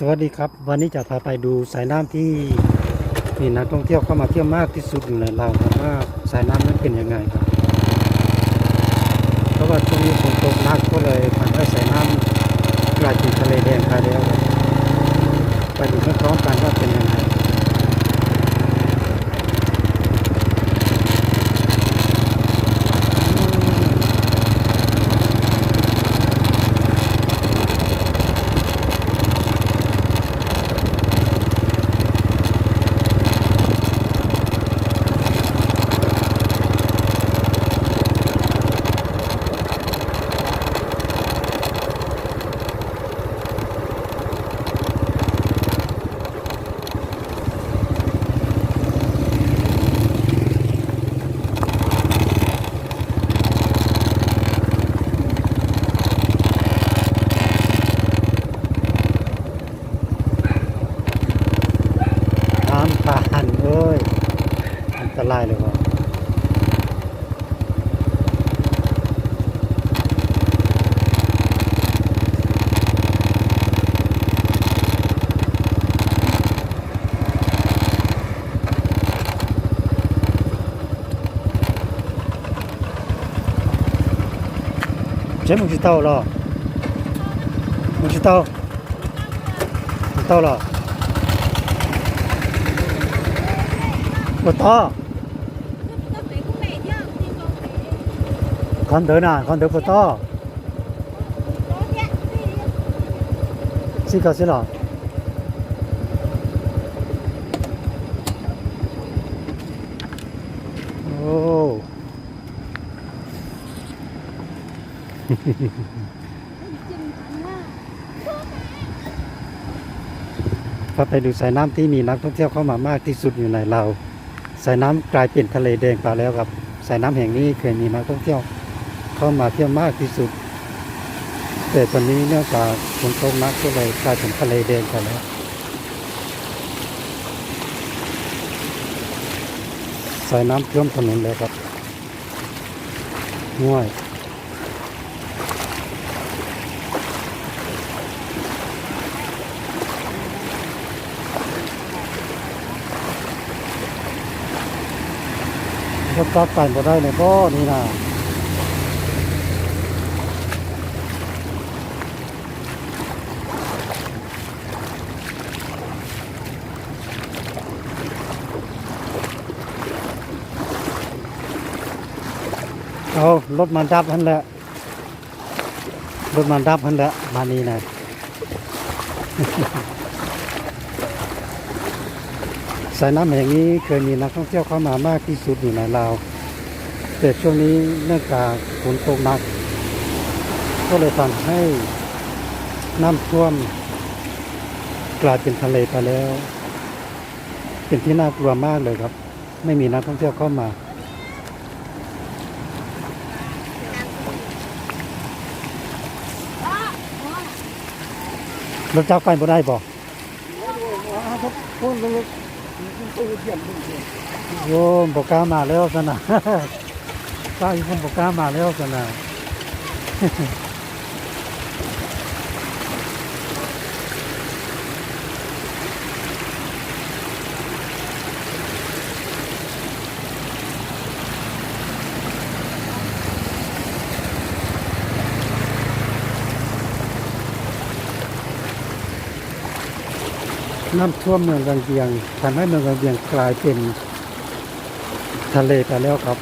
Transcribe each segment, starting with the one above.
สวัสดีครับ วันนี้จะพาไปดูสายน้ำที่มีนักท่องเที่ยวเข้ามาเที่ยวมากที่สุดอยู่ในเราวครับว่าสายน้ำนั้นเป็นยังไงครับเพราะว่าช่วงนี้ฝนตกหนักก็เลยทำให้สายน้ำกลายเป็นทะเลแดงไปแล้วไปดูพร้อมกันว่าเป็นยังไง น้ำผ่านเอ้ยอันตรายเลยว่ะเจ๊มึงจะเต้าหร của to con đứa nào con đứa của to xin chào xin lỗi oh. ก็เป็นอุสายน้ำที่มีนักท่องเที่ยวเข้ามามากที่สุดอยู่ในเรา สายน้ำกลายเป็นทะเลแดงไปแล้วครับ สายน้ำแห่งนี้เคยมีนักท่องเที่ยวเข้ามาเที่ยวมากที่สุด แต่ตอนนี้เนื่องจากฝนตกหนักก็เลยกลายเป็นทะเลแดงไปแล้วสายน้ำท่วมถนนเลยครับง่วย รถกลับไปบ่ได้เลยบ่นี่นะเอารถมันดับหันแหละรถมันดับหันแหละมานี่นะ สายน้ำแห่งนี้เคยมีนักท่องเที่ยวเข้ามามากที่สุดอยู่ในลาวแต่ช่วงนี้เนื่องจากฝนตกหนัก ก็เลยทำให้น้ำท่วมกลายเป็นทะเลไปแล้ว เป็นที่น่ากลัวมากเลยครับ ไม่มีนักท่องเที่ยวเข้ามารถจักรไปบ่ได้บ่ โยมบอกกล้ามาแล้วสน นบอกกล้ามาแล้วสนะน้ำท่วมเมืองกังเบียงทำให้เมืองกังเบียงกลายเป็นทะเลไปแล้วครับ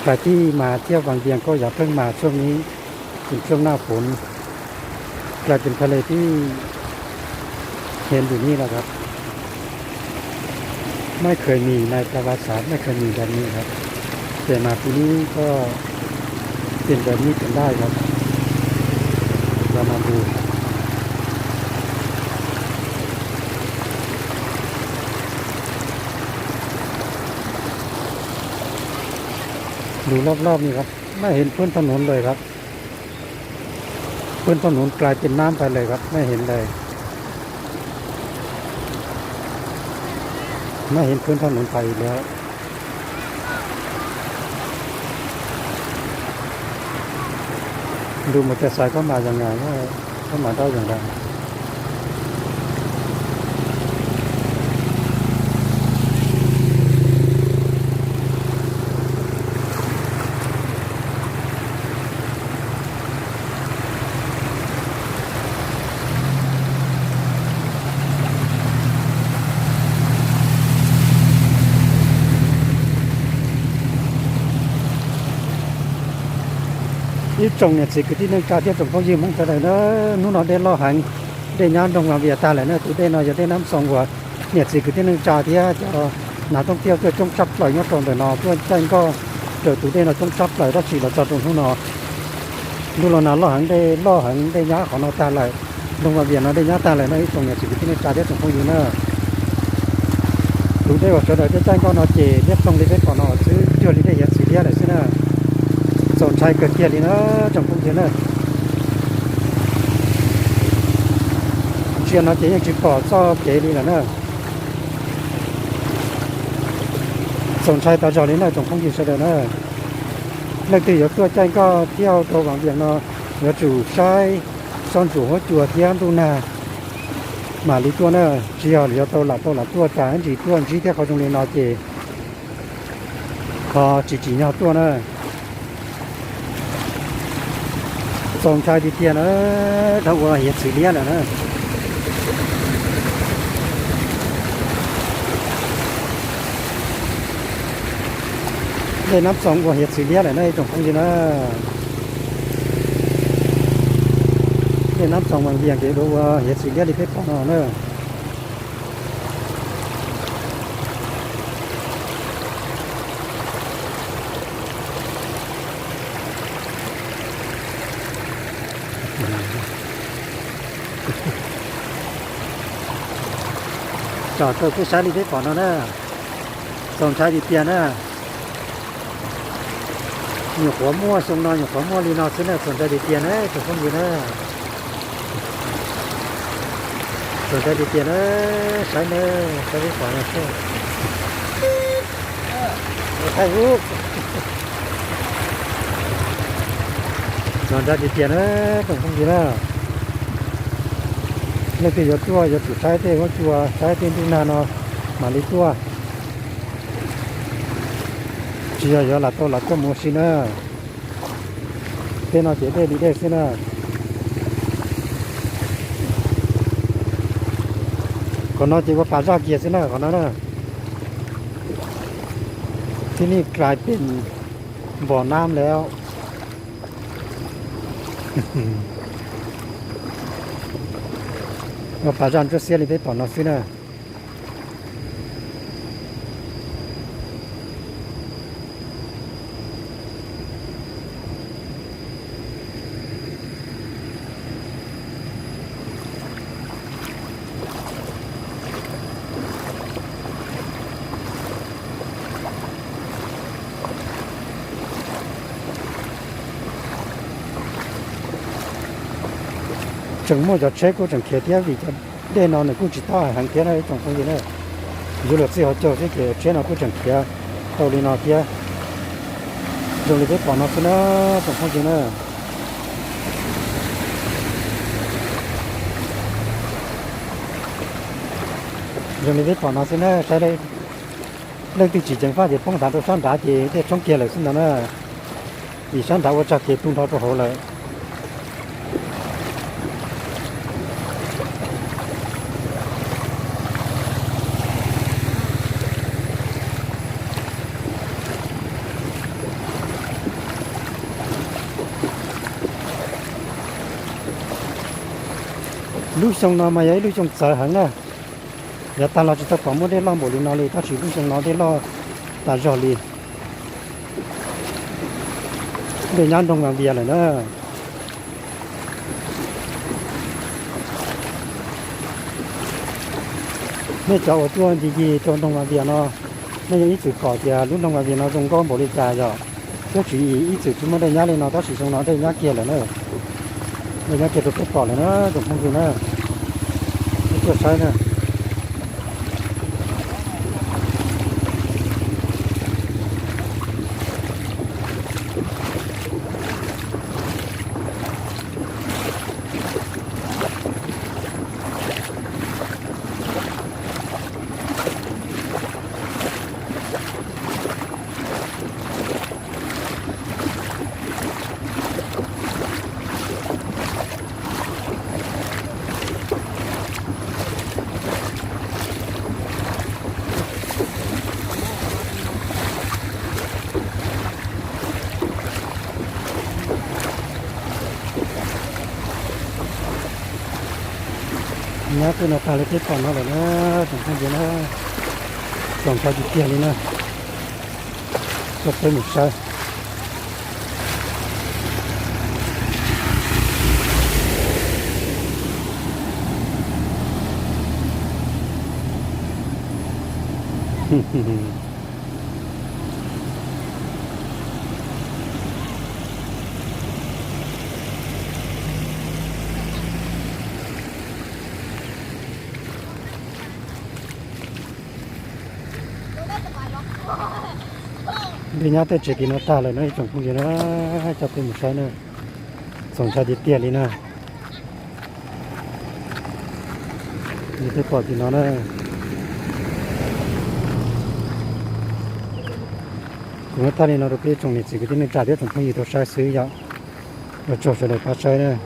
ใครที่มาเที่ยวกังเบียงก็อย่าเพิ่งมาช่วงนี้เป็นช่วงหน้าฝนกลายเป็นทะเลที่เห็นอยู่นี่แหละครับ ไม่เคยมีในประวัติศาสตร์ไม่เคยมีแบบนี้ครับ แต่มาปีนี้ก็เป็นแบบนี้เป็นได้ครับเรามาดู ดูรอบๆนี่ครับ ไม่เห็นพื้นถนนเลยครับ พื้นถนนกลายเป็นน้ำไปเลยครับ ไม่เห็นเลย ไม่เห็นพื้นถนนไปแล้วดูมอเตอร์ไซค์เข้ามาอย่างไงว่าเข้ามาได้อย่างไร ยึดจงเนี่ยสิคือที่นั่งการที่บจงเขายืมมันก็เด้เนอะนู่นนอเด้ล่อหังเด้ย้อนดงมาเวียตาเลยเนอะตัวเด้นอจะได้น้ำสองหัวเนี่ยสิคือที่นั่งจาเที่จะหนาท่องเที่ยวเกิจงจับปล่อยยอดตรงเดี๋ยวนอเพื่อนแจ้งก็เกิดตัวเด้นอจงจับปล่อยรักสีเราจอดตรงข้างนอดูเราหนาล่อหังเด้ล่อหังเด้ย้าของนอตาเไหลดงมาเวียนอเด้ย้าตาเหลเนอะตรงเนี่ยสิคือที่นั่งจาเทียจงเขายืมเนอะดูได้ว่าจะเด้แจ้งก็นอเจเรียบตรงเล็กๆก่อนนอซื้อเจอลิได้เสนใจเกิดเกียรตินะจังพวกเนี้ยนะเชียร์นะเจ๊ยังจิปอดซ้อเก๋ดีนะนะสนใจต่อจอนี้นะจังพวกนี้เสด็จนะเรื่องที่อยู่ตัวใจก็เที่ยวตัวหวังเบียงเนาะเหนือจู่ใช้ซ่อนจู่หัวจัวเทียนดูนายทีเขาตรงนี้นอเจพอจีจีเนี่ยวนะส่งชายดีเทียนเออถ้าว่าเห็ดสีเลี้ยนอะนะได้นับสองว่าเห็ดสีเลี้ยนอะนะตรงนี้นะได้นับสองวันเบียงเดี๋ยวดูว่าเห็ดสีเลี้ยนที่เพชรปอนเนอะ จอดตัวผู้ชายที่เพชรปอนอเนอะส่งชายดีเทียนนะอยู่หัวมั่วทรงนอนอยู่หัวมั่วลีนอซึ่งน่ะสนใจดีเทียนเอ้ยถูกคนอยู่นะสนใจดีเทียนเอ้ยใช้เนอะใช้ที่ขวาเนะใช่ใช่ลูกสนใจดีเทียนเอ้ยถูกคนอยู่นะ นี่คือยศตัวอยศสุดท้ายเต้ก็จัวใช้เต้นทุกนานาะมาลิตัวเจียยอละตัวละตัวมูสินะเต้นเอาเจเต้ดีเด้สินะคนน้อจีว่าป่าจ้าเกียรสินะคนนั้นนะที่นี่กลายเป็นบ่อน้ำแล้ว 我把让这些里边绑到去呢。 整么着车过整开天为的，电脑呢估计大很天那一种东西呢，有了最好叫这个车呢过整开，到里那天，用里边放那分呢，种东西呢。dùng để bỏ nó cũng chỉ to hàng kia này trong công ty này dù là sao cho cái kia xin nó sẽ đây đây thì chỉ chẳng phải thì phong tán tôi sáng đá thì để trong kia lại xin nó vì sáng đá của cha kia tung tháo cho hộ lại lúc xong nó mà ấy lúc xong sợ hẳn à giờ ta lo cho ta có một để lo bộ liền nó đi ta chỉ lúc xong nó để lo ta rõ liền để nhăn đồng làm việc này nữa nên cháu ở chỗ gì gì trong đồng làm việc nó nên ít chữ cỏ thì lúc đồng làm việc nó dùng con bộ liền trả rồi chứ chỉ ít chữ chúng nó để nhá lên nó ta chỉ dùng nó để nhá kia là nữa để nhá kia được kết cỏ là nó dùng không dùng nữa 个山呢、 นี่คือนาคาเล็กๆก่อนนะเลยนะถึงขั้นเดียวนะสองพอจุดเทียนนี่นะจบไปหมดใช่ฮึ่ม đi nhá tới chỉ kia nó ta lại nó trồng không gì nó cho tôi một cái nữa xong cho đi tiền đi nữa như thế còn thì nó nó cũng ta đi nó được biết trồng này chỉ cái này trả được trồng không gì đâu sai xứ vậy rồi cho phải lại phát sai nữa